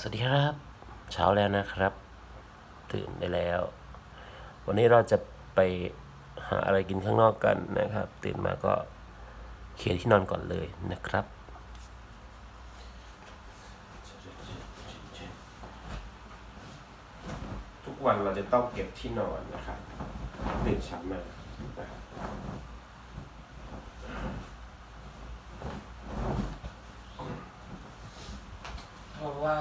สวัสดีครับ เช้าแล้วนะครับ ตื่นได้แล้ว วันนี้เราจะไปหาอะไรกินข้างนอกกันนะครับ ตื่นมาก็เคลียร์ที่นอนก่อนเลยนะครับ ทุกวันเราจะต้องเก็บที่นอนนะครับตื่นเช้ามานะครับ เพราะ ว่า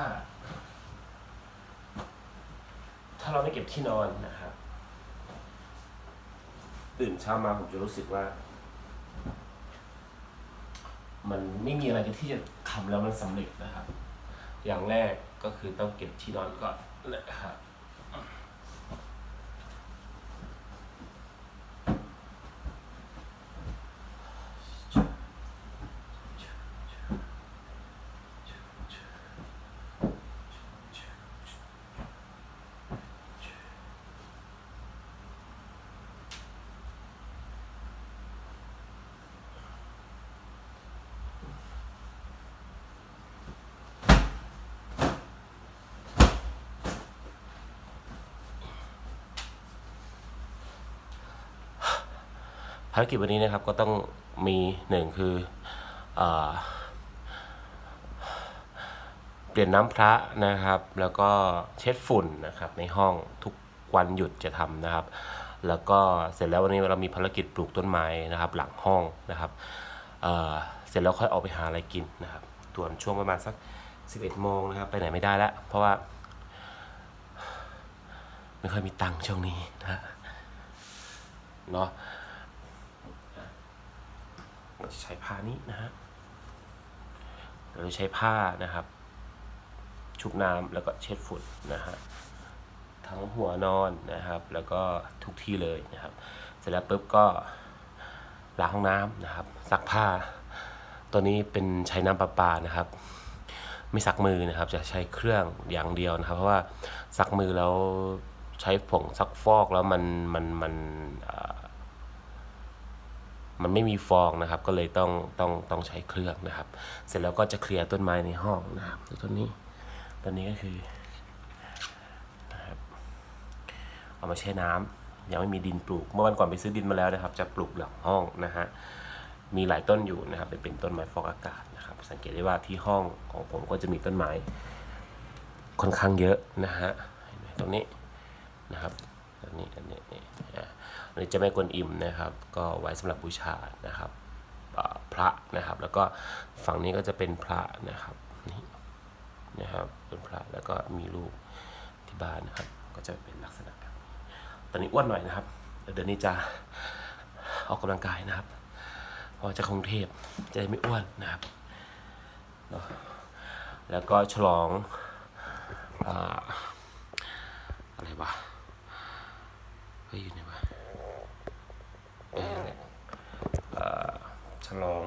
ถ้าเราไม่เก็บที่นอนนะครับ ตื่นเช้ามาผมจะรู้สึกว่า มันไม่มีอะไรที่จะทำแล้วมันสำเร็จนะครับ อย่างแรกก็คือต้องเก็บที่นอนก่อนนะครับ ภารกิจวันนี้นะครับก็ต้องมีหนึ่งคืออเปลี่ยนน้ำพระนะครับ แล้วก็เช็ดฝุ่นนะครับในห้องทุกวันหยุดจะทำนะครับ แล้วก็เสร็จแล้ววันนี้เรามีภารกิจปลูกต้นไม้นะครับ หลังห้องนะครับเเสร็จแล้วค่อยออกไปหาอะไรกินนะครับตัวนช่วงประมาณสัก 11โมงนะครับไปไหนไม่ได้แล้ว เพราะว่า ไม่ค่อยมีตังค์ช่วงนี้นะเนาะ ใช้ผ้านี้นะฮะเราจะใช้ผ้านะครับ ชุบน้ำแล้วก็เช็ดฝุ่นนะฮะทั้งหัวนอนนะครับ แล้วก็ทุกที่เลยนะครับ เสร็จแล้วปุ๊บก็ล้างห้องน้ำนะครับซักผ้า ตัวนี้เป็นใช้น้ำประปานะครับ ไม่ซักมือนะครับ จะใช้เครื่องอย่างเดียวนะครับ เพราะว่าซักมือแล้วใช้ผงซักฟอกแล้วมันมันมัน มันไม่มีฟองนะครับ ก็เลยต้องต้องต้องใช้เครื่องนะครับ เสร็จแล้วก็จะเคลียร์ต้นไม้ในห้องนะครับต้นนี้ต้นนี้ก็คือนะครับเอามาแช่น้ำยังไม่มีดินปลูก เมื่อวันก่อนไปซื้อดินมาแล้วนะครับ จะปลูกหลังห้องนะฮะมีหลายต้นอยู่นะครับเป็นเป็นต้นไม้ฟอกอากาศนะครับ สังเกตได้ว่าที่ห้องของผมก็จะมีต้นไม้ค่อนข้างเยอะนะฮะตรงนี้นะครับตรงนี้ตรงนี้ อันนี้จะแม่กวนอิมนะครับ ก็ไว้สำหรับบูชานะครับพระนะครับ แล้วก็ฝั่งนี้ก็จะเป็นพระนะครับนี่นะครับเป็นพระแล้วก็มีรูปที่บ้านนะครับ ก็จะเป็นลักษณะแบบตอนนี้อ้วนหน่อยนะครับเดี๋ยวนี้จะออกกำลังกายนะครับพอจะกรุงเทพจะได้ไม่อ้วนนะครับ แล้วก็ฉลองออะไรวะเฮ้ยอยู่ไหนวะ ฉลอง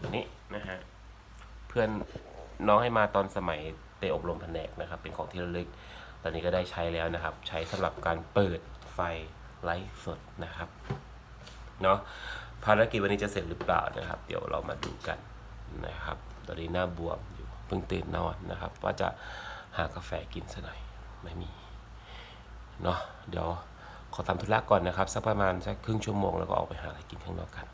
อันนี้นะฮะ เพื่อนน้องให้มาตอนสมัยเตะอบรมแผนกนะครับ เป็นของที่ระลึก ตอนนี้ก็ได้ใช้แล้วนะครับ ใช้สำหรับการเปิดไฟไลฟ์สดนะครับ เนาะภารกิจวันนี้จะเสร็จหรือเปล่านะครับ เดี๋ยวเรามาดูกันนะครับ ตอนนี้หน้าบวมอยู่เพิ่งตื่นนอนนะครับ ว่าจะหากาแฟกินซะหน่อยไม่มี เนาะเดี๋ยว ขอทำธุระก่อนนะครับ สักประมาณสักครึ่งชั่วโมงแล้วก็ออกไปหาอะไรกินข้างนอกกัน